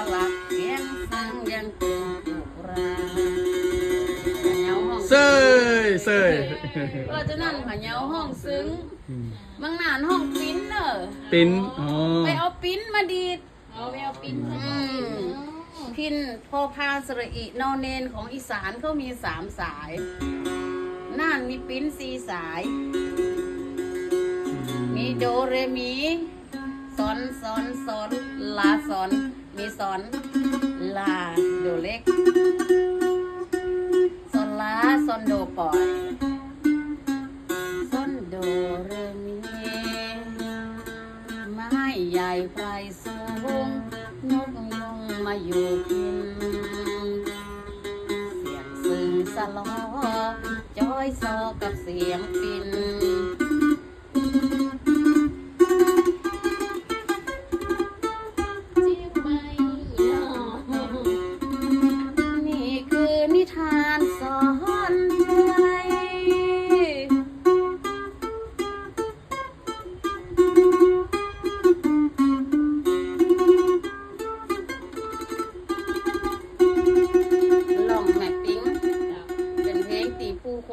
lelap เซยเซยเราจะนั่นหัวเนียวห้องซึ้งบางนานห้องปิ้นเนอะปิ้นอไปเอาปิ้นมาดีดเอาไปเอาปิ้นมาดีพินพ่อพาสระอีนอเนนของอีสานเขามีสามสายน่านมีปิ้นสี่สาย มีโดเรมีซอนซอนซอนลาซอน มีสอนลาโดเล็กสอนลาสอนโดปล่อยสอนโดเรมีไม้ใหญ่ไพรสูงนกยงมาอยู่กิน เสียงซึ้งสลอจอยซอกับเสียงปิน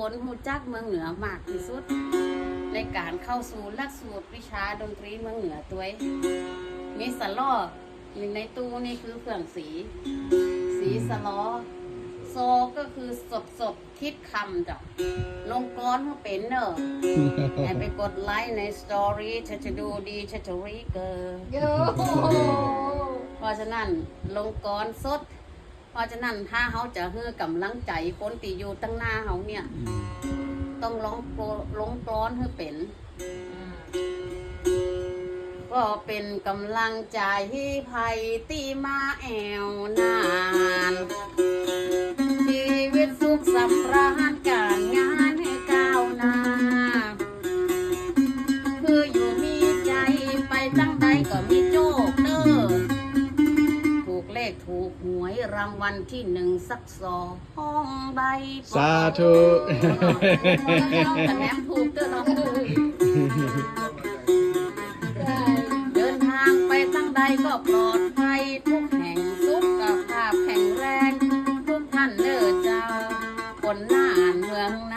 นหูจักเมืองเหนือมากที่สุด ในการเข้าสู่หลักสูตรวิชาดนตรีเมืองเหนือตัวเองมีสลอในตู้นี่คือเครื่องสี สีสลอโซก็คือสดสดๆคิดคำจ้ะลงกรอนเขาเป็นเนอะแอบไปกดไลค์ในสตอรี่ฉันจะดูดีฉันจะรีเกอร์โย่เพราะฉะนั้นลงกรสดเพ ราะฉะนั้นถ้าเขาจะเฮือกำลังใจคนตีอยู่ตั้งหน้าเขาเนี่ย ต้องร้องโปรร้องกรอนให้เป็น ก็เป็นกำลังใจให้ภัยตีมาแอวนาน ชีวิตสุขสำราญ ขถูกหวยรางวัลที่หนึ่งสักสองห้องใบสาธุ เรนแต่แม่ถูกเด้อน้องเอ้ยเดินทางไปตั้งใดก็ปลอดภัยทุกแห่งสุขภาพแข็งแรง ทุกท่านเด้อจ้าคนหน้าเมืองนะ